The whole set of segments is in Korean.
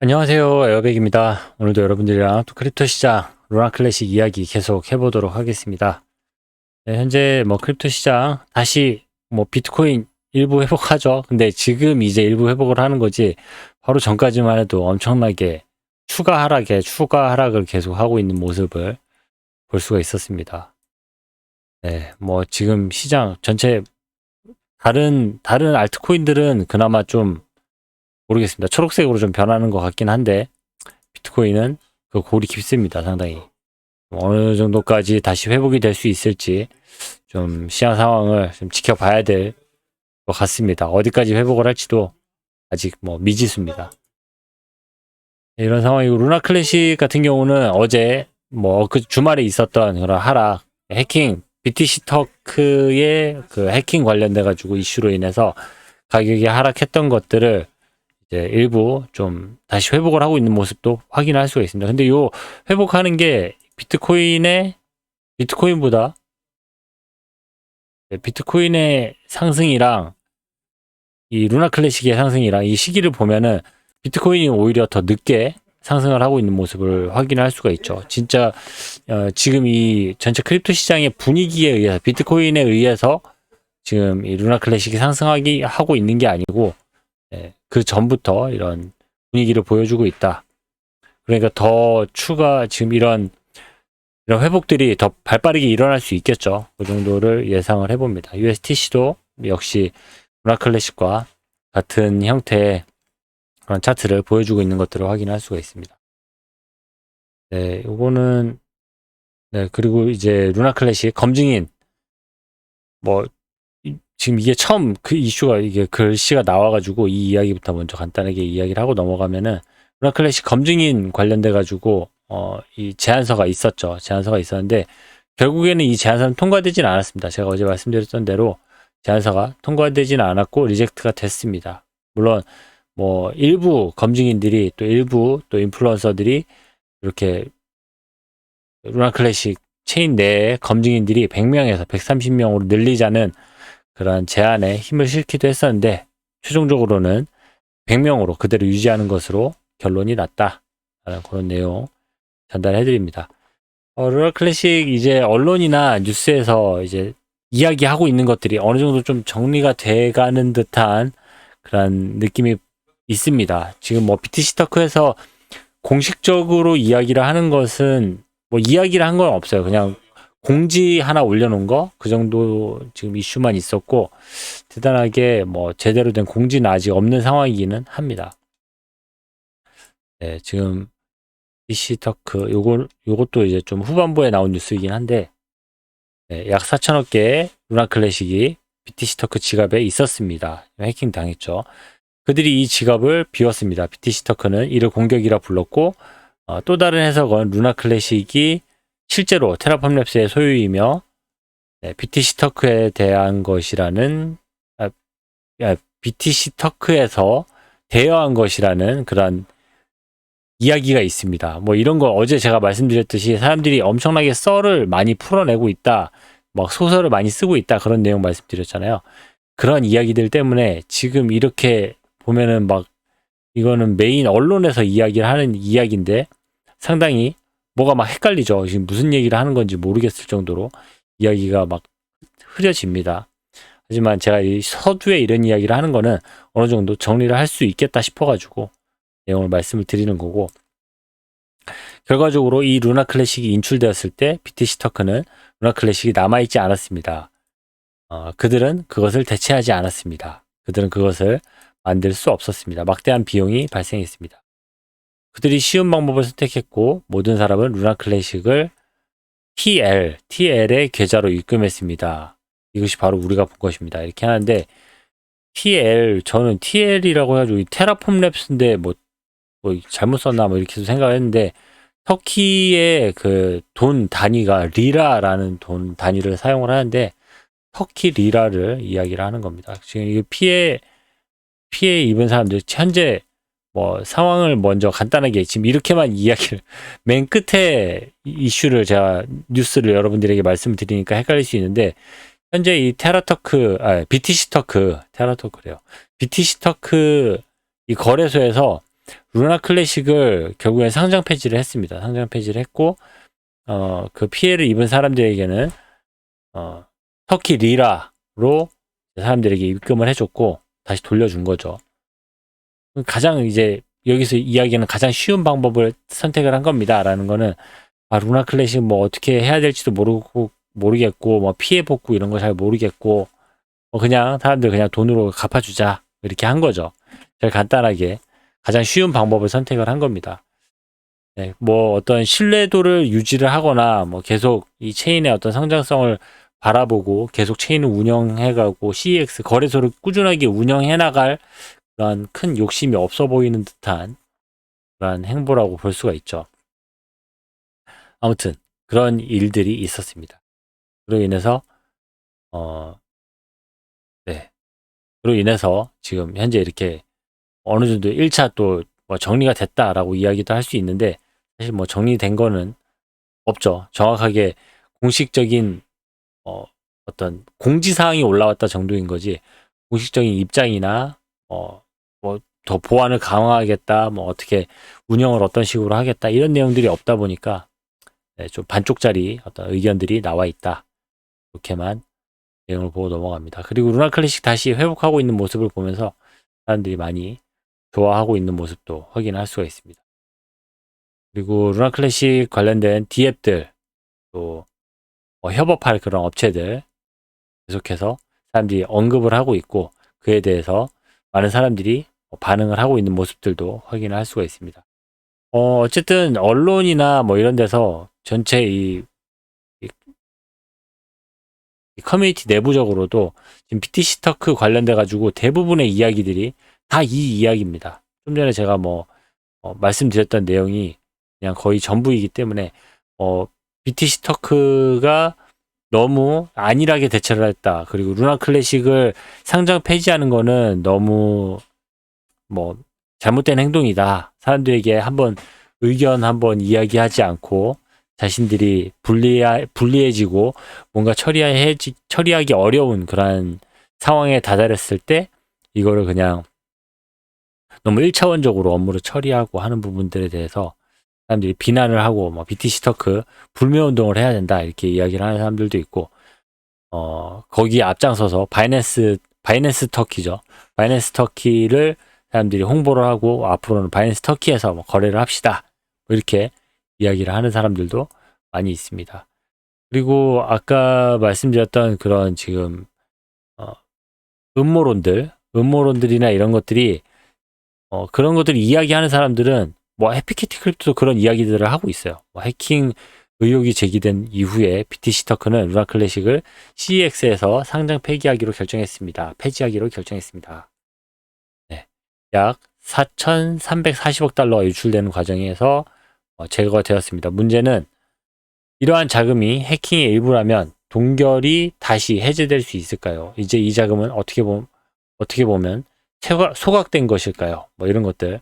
안녕하세요. 에어백입니다. 오늘도 여러분들이랑 또 크립토 시장, 루나 클래식 이야기 계속 해보도록 하겠습니다. 네, 현재 뭐 크립토 시장 다시 뭐 비트코인 일부 회복하죠. 근데 지금 이제 일부 회복을 하는 거지 바로 전까지만 해도 엄청나게 추가 하락에 추가 하락을 계속 하고 있는 모습을 볼 수가 있었습니다. 네, 뭐 지금 시장 전체 다른 다른 알트코인들은 그나마 좀 모르겠습니다. 초록색으로 좀 변하는 것 같긴 한데 비트코인은 그 골이 깊습니다. 상당히 어느 정도까지 다시 회복이 될 수 있을지 좀 시장 상황을 좀 지켜봐야 될 것 같습니다. 어디까지 회복을 할지도 아직 뭐 미지수입니다. 네, 이런 상황이고 루나 클래식 같은 경우는 어제 뭐 그 주말에 있었던 그런 하락 해킹 BTC 터크의 그 해킹 관련돼 가지고 이슈로 인해서 가격이 하락했던 것들을 이제 일부 좀 다시 회복을 하고 있는 모습도 확인할 수가 있습니다. 근데 요 회복하는 게 비트코인의 비트코인보다 네, 비트코인의 상승이랑 이 루나 클래식의 상승이랑 이 시기를 보면은 비트코인이 오히려 더 늦게 상승을 하고 있는 모습을 확인할 수가 있죠. 진짜 어, 지금 이 전체 크립토 시장의 분위기에 의해서 비트코인에 의해서 지금 이 루나 클래식이 상승하기 하고 있는 게 아니고 네, 그 전부터 이런 분위기를 보여주고 있다. 그러니까 더 추가 지금 이런 이런 회복들이 더 발빠르게 일어날 수 있겠죠. 그 정도를 예상을 해봅니다. USTC도 역시 루나클래식과 같은 형태의 그런 차트를 보여주고 있는 것들을 확인할 수가 있습니다. 네, 요거는 네, 그리고 이제 루나클래식 검증인 뭐 지금 이게 처음 그 이슈가 이게 글씨가 나와가지고 이 이야기부터 먼저 간단하게 이야기를 하고 넘어가면은 루나 클래식 검증인 관련돼 가지고 어 이 제안서가 있었죠. 제안서가 있었는데 결국에는 이 제안서는 통과되지는 않았습니다. 제가 어제 말씀드렸던 대로 제안서가 통과되지는 않았고 리젝트가 됐습니다. 물론 뭐 일부 검증인들이 또 일부 또 인플루언서들이 이렇게 루나 클래식 체인 내에 검증인들이 100명에서 130명으로 늘리자는 그러한 제안에 힘을 실기도 했었는데 최종적으로는 100명으로 그대로 유지하는 것으로 결론이 났다. 라는 그런 내용 전달해 드립니다. 어, 룰 클래식 이제 언론이나 뉴스에서 이제 이야기하고 있는 것들이 어느 정도 좀 정리가 돼 가는 듯한 그런 느낌이 있습니다. 지금 뭐 BTC 터크에서 공식적으로 이야기를 하는 것은 뭐 이야기를 한 건 없어요. 그냥 공지 하나 올려놓은 거 그 정도 지금 이슈만 있었고 대단하게 뭐 제대로 된 공지는 아직 없는 상황이기는 합니다. 네, 지금 DC 터크 요거 요것도 이제 좀 후반부에 나온 뉴스이긴 한데 네, 약 4천억 개의 루나 클래식이 BTC 터크 지갑에 있었습니다. 해킹 당했죠. 그들이 이 지갑을 비웠습니다. BTC 터크는 이를 공격이라 불렀고 어, 또 다른 해석은 루나 클래식이 실제로 테라폼 랩스의 소유이며 네, BTC 터크에 대한 것이라는 아, 아, BTC 터크에서 대여한 것이라는 그런 이야기가 있습니다. 뭐 이런 거 어제 제가 말씀드렸듯이 사람들이 엄청나게 썰을 많이 풀어내고 있다. 막 소설을 많이 쓰고 있다. 그런 내용 말씀드렸잖아요. 그런 이야기들 때문에 지금 이렇게 보면은 막 이거는 메인 언론에서 이야기를 하는 이야기인데 상당히 뭐가 막 헷갈리죠. 지금 무슨 얘기를 하는 건지 모르겠을 정도로 이야기가 막 흐려집니다. 하지만 제가 이 서두에 이런 이야기를 하는 거는 어느 정도 정리를 할 수 있겠다 싶어가지고 내용을 말씀을 드리는 거고 결과적으로 이 루나 클래식이 인출되었을 때 BTC 터크는 루나 클래식이 남아있지 않았습니다. 어, 그들은 그것을 대체하지 않았습니다. 그들은 그것을 만들 수 없었습니다. 막대한 비용이 발생했습니다. 그들이 쉬운 방법을 선택했고 모든 사람은 루나 클래식을 TL, TL의 계좌로 입금했습니다. 이것이 바로 우리가 본 것입니다. 이렇게 하는데 TL, 저는 TL이라고 해가지고 테라폼 랩스인데 뭐, 뭐 잘못 썼나 뭐 이렇게 생각했는데 터키의 그 돈 단위가 리라라는 돈 단위를 사용을 하는데 터키 리라를 이야기를 하는 겁니다. 지금 이게 피해 피해 입은 사람들 현재 뭐 상황을 먼저 간단하게 지금 이렇게만 이야기를 맨 끝에 이슈를 제가 뉴스를 여러분들에게 말씀을 드리니까 헷갈릴 수 있는데 현재 이 테라터크 아 BTC 터크 테라터크래요. BTC 터크 이 거래소에서 루나 클래식을 결국엔 상장 폐지를 했습니다. 상장 폐지를 했고 어, 그 피해를 입은 사람들에게는 어, 터키 리라로 사람들에게 입금을 해줬고 다시 돌려준 거죠. 가장 이제 여기서 이야기는 가장 쉬운 방법을 선택을 한 겁니다라는 거는 아 루나 클래식 뭐 어떻게 해야 될지도 모르고 모르겠고 뭐 피해 복구 이런 거 잘 모르겠고 뭐 그냥 사람들 그냥 돈으로 갚아주자 이렇게 한 거죠. 제일 간단하게 가장 쉬운 방법을 선택을 한 겁니다. 네, 뭐 어떤 신뢰도를 유지를 하거나 뭐 계속 이 체인의 어떤 성장성을 바라보고 계속 체인을 운영해가고 CEX 거래소를 꾸준하게 운영해 나갈 그런 큰 욕심이 없어 보이는 듯한 그런 행보라고 볼 수가 있죠. 아무튼 그런 일들이 있었습니다. 그로 인해서 어, 네. 그로 인해서 지금 현재 이렇게 어느 정도 1차 또 뭐 정리가 됐다라고 이야기도 할 수 있는데 사실 뭐 정리된 거는 없죠. 정확하게 공식적인 어, 어떤 공지사항이 올라왔다 정도인 거지 공식적인 입장이나 어, 뭐 더 보안을 강화하겠다, 뭐 어떻게 운영을 어떤 식으로 하겠다 이런 내용들이 없다 보니까 네, 좀 반쪽짜리 어떤 의견들이 나와 있다. 이렇게만 내용을 보고 넘어갑니다. 그리고 루나 클래식 다시 회복하고 있는 모습을 보면서 사람들이 많이 좋아하고 있는 모습도 확인할 수가 있습니다. 그리고 루나 클래식 관련된 디앱들 또 뭐 협업할 그런 업체들 계속해서 사람들이 언급을 하고 있고 그에 대해서 많은 사람들이 반응을 하고 있는 모습들도 확인할 수가 있습니다. 어, 어쨌든 언론이나 뭐 이런 데서 전체 이, 이, 이 커뮤니티 내부적으로도 지금 BTC 터크 관련돼 가지고 대부분의 이야기들이 다 이 이야기입니다. 좀 전에 제가 뭐 어, 말씀드렸던 내용이 그냥 거의 전부이기 때문에 어, BTC 터크가 너무 안일하게 대처를 했다. 그리고 루나 클래식을 상장 폐지하는 거는 너무 뭐 잘못된 행동이다. 사람들에게 한번 의견 한번 이야기하지 않고 자신들이 불리해, 불리해지고 뭔가 처리해, 처리하기 어려운 그러한 상황에 다다랐을 때 이거를 그냥 너무 1차원적으로 업무를 처리하고 하는 부분들에 대해서 사람들이 비난을 하고 뭐 BTC 터크 불매 운동을 해야 된다 이렇게 이야기를 하는 사람들도 있고 어 거기에 앞장서서 바이낸스 바이낸스 터키죠. 바이낸스 터키를 사람들이 홍보를 하고 앞으로는 바이낸스 터키에서 뭐 거래를 합시다. 뭐 이렇게 이야기를 하는 사람들도 많이 있습니다. 그리고 아까 말씀드렸던 그런 지금 어, 음모론들, 음모론들이나 이런 것들이 어, 그런 것들 이야기하는 사람들은 뭐 해피키티 크립토도 그런 이야기들을 하고 있어요. 뭐 해킹 의혹이 제기된 이후에 BTC 터크는 루나 클래식을 CEX에서 상장 폐기하기로 결정했습니다. 폐지하기로 결정했습니다. 약 4,340억 달러가 유출되는 과정에서 어, 제거가 되었습니다. 문제는 이러한 자금이 해킹의 일부라면 동결이 다시 해제될 수 있을까요? 이제 이 자금은 어떻게 보면 어떻게 보면 소각된 것일까요? 뭐 이런 것들.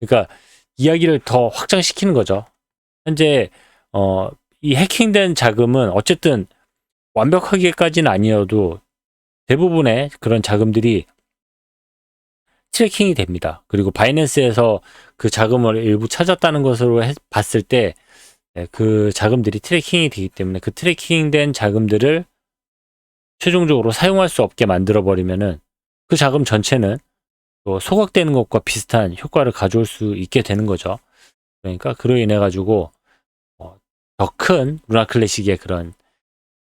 그러니까 이야기를 더 확장시키는 거죠. 현재 어, 이 해킹된 자금은 어쨌든 완벽하게까지는 아니어도 대부분의 그런 자금들이 트래킹이 됩니다. 그리고 바이낸스에서 그 자금을 일부 찾았다는 것으로 해, 봤을 때그 네, 자금들이 트래킹이 되기 때문에 그 트래킹된 자금들을 최종적으로 사용할 수 없게 만들어 버리면은 그 자금 전체는 또 소각되는 것과 비슷한 효과를 가져올 수 있게 되는 거죠. 그러니까 그로 인해 가지고 어, 더큰 루나 클래식의 그런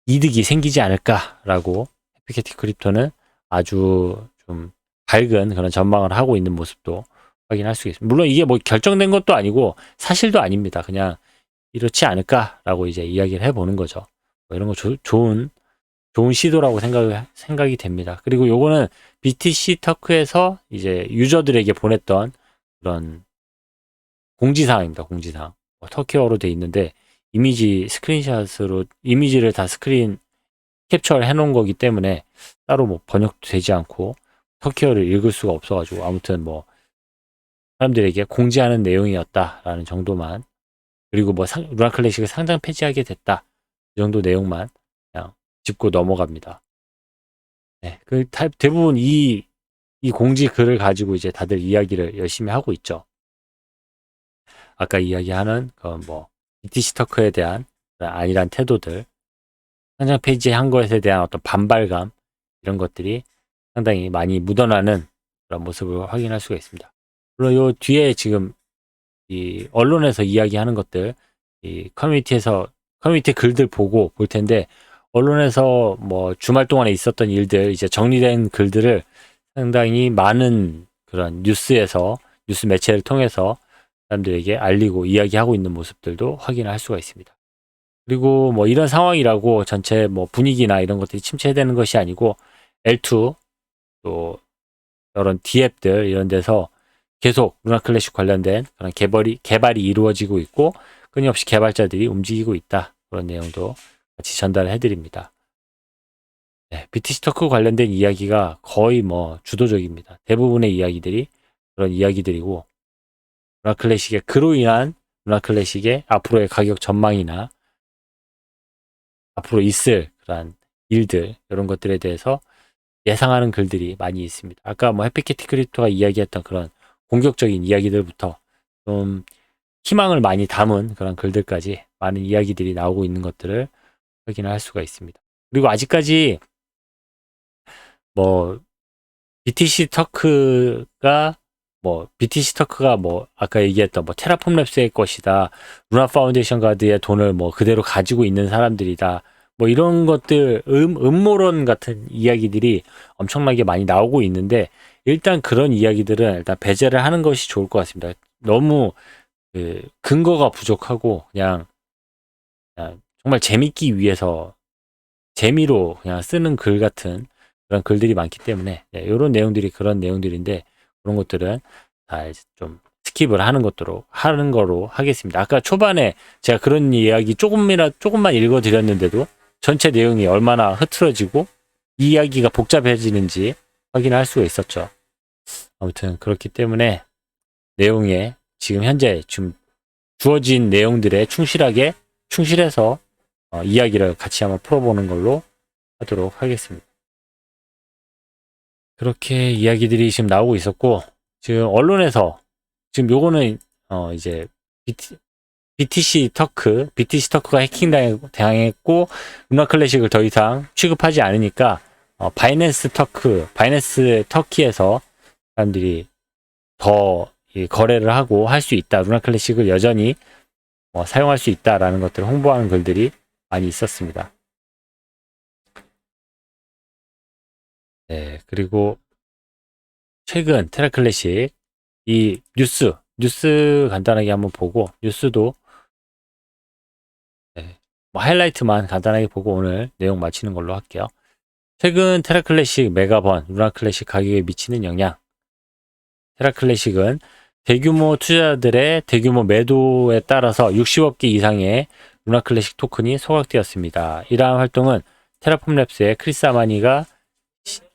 이득이 생기지 않을까라고 해피캐티 크립토는 아주 좀 밝은 그런 전망을 하고 있는 모습도 확인할 수 있습니다. 물론 이게 뭐 결정된 것도 아니고 사실도 아닙니다. 그냥 이렇지 않을까라고 이제 이야기를 해보는 거죠. 뭐 이런 거 조, 좋은 좋은 시도라고 생각 생각이 됩니다. 그리고 요거는 BTC 터크에서 이제 유저들에게 보냈던 그런 공지사항입니다. 공지사항. 뭐 터키어로 돼 있는데 이미지 스크린샷으로 이미지를 다 스크린 캡처를 해 놓은 거기 때문에 따로 뭐 번역도 되지 않고 터키어를 읽을 수가 없어 가지고 아무튼 뭐 사람들에게 공지하는 내용이었다라는 정도만 그리고 뭐 상, 루나 클래식을 상장 폐지하게 됐다 이 정도 내용만 짚고 넘어갑니다. 네, 그 대부분 이, 이 공지 글을 가지고 이제 다들 이야기를 열심히 하고 있죠. 아까 이야기하는 그뭐 BTC 터크에 대한 안일한 태도들, 상장 페이지에 한 것에 대한 어떤 반발감 이런 것들이 상당히 많이 묻어나는 그런 모습을 확인할 수가 있습니다. 물론 요 뒤에 지금 이 언론에서 이야기하는 것들, 이 커뮤니티에서 커뮤니티 글들 보고 볼 텐데 언론에서 뭐 주말 동안에 있었던 일들 이제 정리된 글들을 상당히 많은 그런 뉴스에서 뉴스 매체를 통해서 사람들에게 알리고 이야기하고 있는 모습들도 확인할 수가 있습니다. 그리고 뭐 이런 상황이라고 전체 뭐 분위기나 이런 것들이 침체되는 것이 아니고 L2 또 이런 D앱들 이런 데서 계속 루나 클래식 관련된 그런 개발이 개발이 이루어지고 있고 끊임없이 개발자들이 움직이고 있다 그런 내용도 같이 전달해 드립니다. 네, BTC 토크 관련된 이야기가 거의 뭐 주도적입니다. 대부분의 이야기들이 그런 이야기들이고 루나 클래식의 그로 인한 루나 클래식의 앞으로의 가격 전망이나 앞으로 있을 그런 일들 이런 것들에 대해서 예상하는 글들이 많이 있습니다. 아까 뭐 해피키티 크립토가 이야기했던 그런 공격적인 이야기들부터 좀 희망을 많이 담은 그런 글들까지 많은 이야기들이 나오고 있는 것들을 확인할 수가 있습니다. 그리고 아직까지 뭐 BTC 터크가 뭐 BTC 터크가 뭐 아까 얘기했던 뭐 테라폼 랩스의 것이다. 루나 파운데이션 가드의 돈을 뭐 그대로 가지고 있는 사람들이다. 뭐 이런 것들 음, 음모론 같은 이야기들이 엄청나게 많이 나오고 있는데 일단 그런 이야기들은 일단 배제를 하는 것이 좋을 것 같습니다. 너무 그 근거가 부족하고 그냥 정말 재밌기 위해서 재미로 그냥 쓰는 글 같은 그런 글들이 많기 때문에 네, 이런 내용들이 그런 내용들인데 그런 것들은 다 좀 스킵을 하는 것으로 하는 거로 하겠습니다. 아까 초반에 제가 그런 이야기 조금이라 조금만 읽어드렸는데도 전체 내용이 얼마나 흐트러지고 이야기가 복잡해지는지 확인할 수가 있었죠. 아무튼 그렇기 때문에 내용에 지금 현재 좀 주어진 내용들에 충실하게 충실해서 어, 이야기를 같이 한번 풀어보는 걸로 하도록 하겠습니다. 그렇게 이야기들이 지금 나오고 있었고 지금 언론에서 지금 요거는 어 이제 BT, BTC 터크, BTC 터크가 해킹 당했고 루나 클래식을 더 이상 취급하지 않으니까 어, 바이낸스 터크, 바이낸스 터키에서 사람들이 더 거래를 하고 할 수 있다. 루나 클래식을 여전히 어, 사용할 수 있다라는 것들을 홍보하는 글들이 많이 있었습니다. 네, 그리고 최근 테라 클래식 이 뉴스, 뉴스 간단하게 한번 보고 뉴스도 네, 뭐 하이라이트만 간단하게 보고 오늘 내용 마치는 걸로 할게요. 최근 테라 클래식 메가번 루나 클래식 가격에 미치는 영향. 테라 클래식은 대규모 투자자들의 대규모 매도에 따라서 60억 개 이상의 루나 클래식 토큰이 소각되었습니다. 이러한 활동은 테라폼 랩스의 크리스 아마니가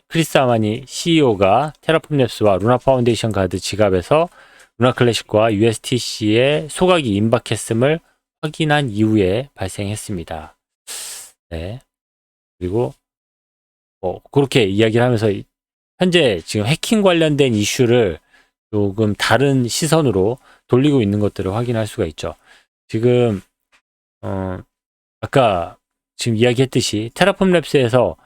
크리스 아마니 CEO가 테라폼 랩스와 루나 파운데이션 가드 지갑에서 루나 클래식과 USTC의 소각이 임박했음을 확인한 이후에 발생했습니다. 네. 그리고 뭐 그렇게 이야기를 하면서 현재 지금 해킹 관련된 이슈를 조금 다른 시선으로 돌리고 있는 것들을 확인할 수가 있죠. 지금 어 아까 지금 이야기했듯이 테라폼 랩스에서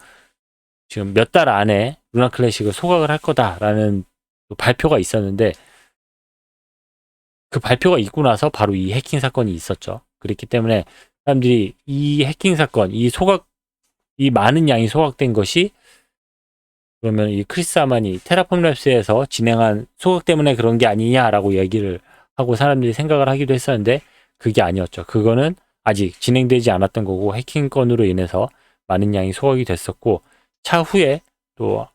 지금 몇 달 안에 루나 클래식을 소각을 할 거다라는 그 발표가 있었는데 그 발표가 있고 나서 바로 이 해킹 사건이 있었죠. 그렇기 때문에 사람들이 이 해킹 사건, 이 소각, 이 많은 양이 소각된 것이 그러면 이 크리스 아만이 테라폼 랩스에서 진행한 소각 때문에 그런 게 아니냐라고 얘기를 하고 사람들이 생각을 하기도 했었는데 그게 아니었죠. 그거는 아직 진행되지 않았던 거고 해킹 건으로 인해서 많은 양이 소각이 됐었고 차후에 또,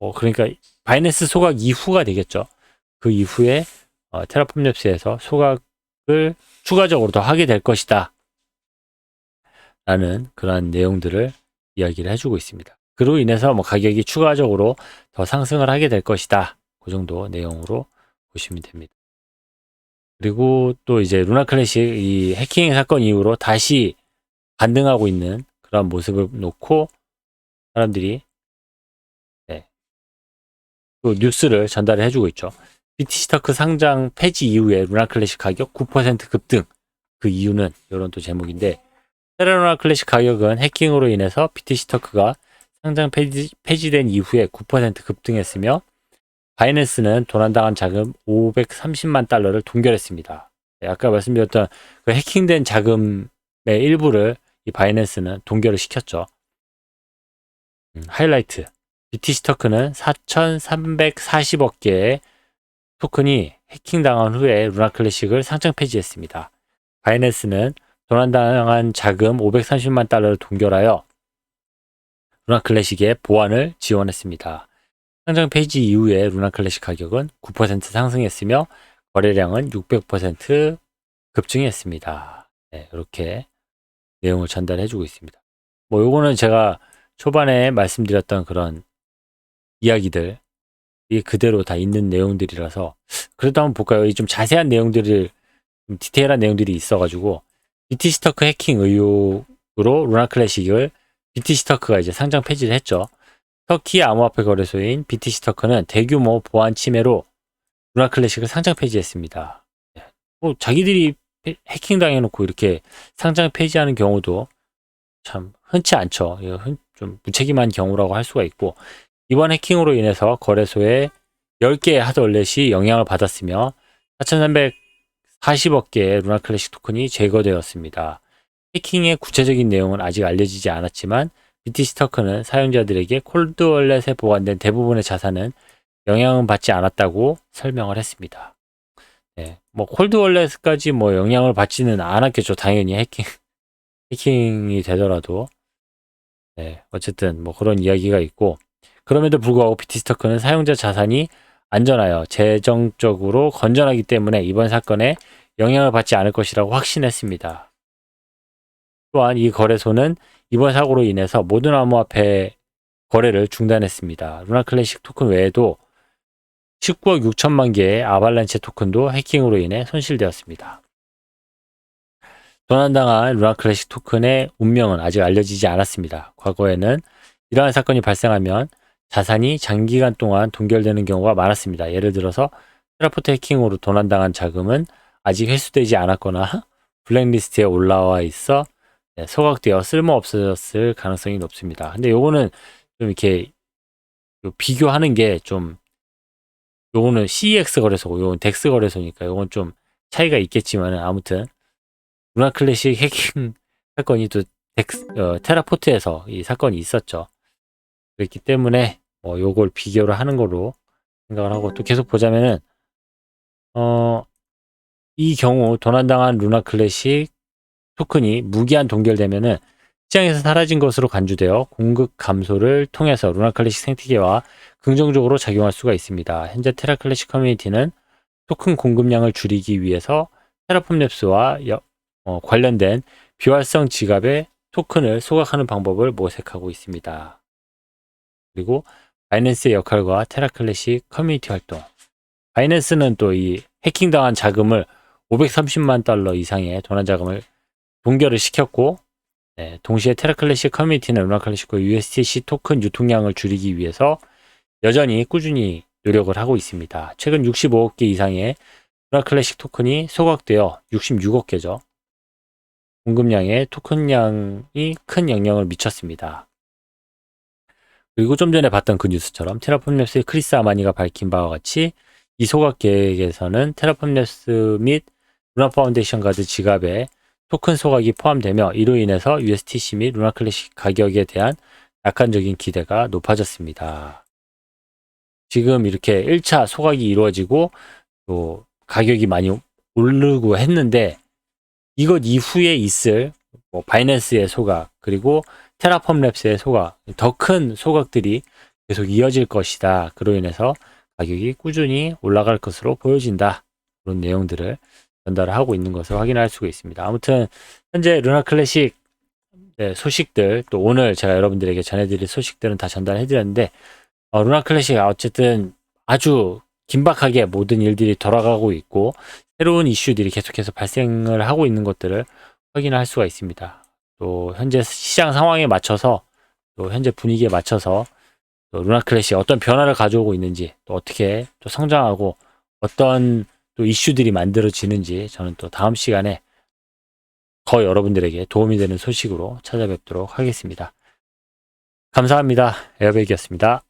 어, 그러니까 바이낸스 소각 이후가 되겠죠. 그 이후에 어, 테라폼 랩스에서 소각을 추가적으로 더 하게 될 것이다. 라는 그런 내용들을 이야기를 해주고 있습니다. 그로 인해서 뭐 가격이 추가적으로 더 상승을 하게 될 것이다. 그 정도 내용으로 보시면 됩니다. 그리고 또 이제 루나 클래식 이 해킹 사건 이후로 다시 반등하고 있는 그런 모습을 놓고 사람들이 네, 또 뉴스를 전달을 해주고 있죠. BTC 터크 상장 폐지 이후에 루나 클래식 가격 9% 급등. 그 이유는 이런 또 제목인데 테라 루나 클래식 가격은 해킹으로 인해서 BTC 터크가 상장 폐지, 폐지된 이후에 9% 급등했으며 바이낸스는 도난당한 자금 530만 달러를 동결했습니다. 네, 아까 말씀드렸던 그 해킹된 자금의 일부를 이 바이낸스는 동결을 시켰죠. 음, 하이라이트. BTC 토큰은 4,340억 개의 토큰이 해킹당한 후에 루나 클래식을 상장 폐지했습니다. 바이낸스는 도난당한 자금 530만 달러를 동결하여 루나 클래식의 보완을 지원했습니다. 상장 폐지 이후에 루나 클래식 가격은 9% 상승했으며 거래량은 600% 급증했습니다. 네, 이렇게 내용을 전달해 주고 있습니다. 뭐 요거는 제가 초반에 말씀드렸던 그런 이야기들 이 그대로 다 있는 내용들이라서 그래도 한번 볼까요? 이 좀 자세한 내용들을 좀 디테일한 내용들이 있어가지고 BTC 터크 해킹 의혹으로 루나 클래식을 BTC 터크가 이제 상장 폐지를 했죠. 터키 암호화폐 거래소인 BTC 터크는 대규모 보안 침해로 루나 클래식을 상장 폐지했습니다. 네. 뭐 자기들이 해- 해킹 당해놓고 이렇게 상장 폐지하는 경우도 참 흔치 않죠. 흔- 좀 무책임한 경우라고 할 수가 있고 이번 해킹으로 인해서 거래소에 10개의 하드월렛이 영향을 받았으며 4,340억 개의 루나 클래식 토큰이 제거되었습니다. 해킹의 구체적인 내용은 아직 알려지지 않았지만 BTC 토큰은 사용자들에게 콜드월렛에 보관된 대부분의 자산은 영향은 받지 않았다고 설명을 했습니다. 네, 뭐 콜드월렛까지 뭐 영향을 받지는 않았겠죠. 당연히 해킹 해킹이 되더라도 네, 어쨌든 뭐 그런 이야기가 있고 그럼에도 불구하고 BTC 토큰은 사용자 자산이 안전하여 재정적으로 건전하기 때문에 이번 사건에 영향을 받지 않을 것이라고 확신했습니다. 또한 이 거래소는 이번 사고로 인해서 모든 암호화폐 거래를 중단했습니다. 루나 클래식 토큰 외에도 19억 6천만 개의 아발란체 토큰도 해킹으로 인해 손실되었습니다. 도난당한 루나 클래식 토큰의 운명은 아직 알려지지 않았습니다. 과거에는 이러한 사건이 발생하면 자산이 장기간 동안 동결되는 경우가 많았습니다. 예를 들어서 테라포트 해킹으로 도난당한 자금은 아직 회수되지 않았거나 블랙리스트에 올라와 있어 네, 소각되어 쓸모 없어졌을 가능성이 높습니다. 근데 요거는 좀 이렇게 요 비교하는 게 좀 요거는 CEX 거래소고 요건 덱스 거래소니까 요건 좀 차이가 있겠지만 아무튼 루나 클래식 해킹 사건이 또 덱스, 어, 테라포트에서 이 사건이 있었죠. 그렇기 때문에 뭐 요걸 비교를 하는 걸로 생각을 하고 또 계속 보자면은 어, 이 경우 도난당한 루나 클래식 토큰이 무기한 동결되면은 시장에서 사라진 것으로 간주되어 공급 감소를 통해서 루나 클래식 생태계와 긍정적으로 작용할 수가 있습니다. 현재 테라 클래식 커뮤니티는 토큰 공급량을 줄이기 위해서 테라폼 랩스와 여- 어, 관련된 비활성 지갑의 토큰을 소각하는 방법을 모색하고 있습니다. 그리고 바이낸스의 역할과 테라 클래식 커뮤니티 활동. 바이낸스는 또 이 해킹당한 자금을 530만 달러 이상의 도난 자금을 동결을 시켰고 네, 동시에 테라 클래식 커뮤니티는 루나 클래식과 USDC 토큰 유통량을 줄이기 위해서 여전히 꾸준히 노력을 하고 있습니다. 최근 65억 개 이상의 루나 클래식 토큰이 소각되어 66억 개죠. 공급량의 토큰량이 큰 영향을 미쳤습니다. 그리고 좀 전에 봤던 그 뉴스처럼 테라폼 랩스의 크리스 아마니가 밝힌 바와 같이 이 소각 계획에서는 테라폼 랩스 및 루나 파운데이션 가드 지갑에 토큰 소각이 포함되며 이로 인해서 USTC 및 루나 클래식 가격에 대한 낙관적인 기대가 높아졌습니다. 지금 이렇게 1차 소각이 이루어지고 또 가격이 많이 오르고 했는데 이것 이후에 있을 뭐 바이낸스의 소각 그리고 테라폼 랩스의 소각 더 큰 소각들이 계속 이어질 것이다. 그로 인해서 가격이 꾸준히 올라갈 것으로 보여진다. 그런 내용들을 전달을 하고 있는 것을 확인할 수가 있습니다. 아무튼 현재 루나 클래식 네, 소식들 또 오늘 제가 여러분들에게 전해드릴 소식들은 다 전달해드렸는데 어, 루나 클래식 어쨌든 아주 긴박하게 모든 일들이 돌아가고 있고 새로운 이슈들이 계속해서 발생을 하고 있는 것들을 확인할 수가 있습니다. 또 현재 시장 상황에 맞춰서 또 현재 분위기에 맞춰서 또 루나 클래식 어떤 변화를 가져오고 있는지 또 어떻게 또 성장하고 어떤 또 이슈들이 만들어지는지 저는 또 다음 시간에 더 여러분들에게 도움이 되는 소식으로 찾아뵙도록 하겠습니다. 감사합니다. 에어백이었습니다.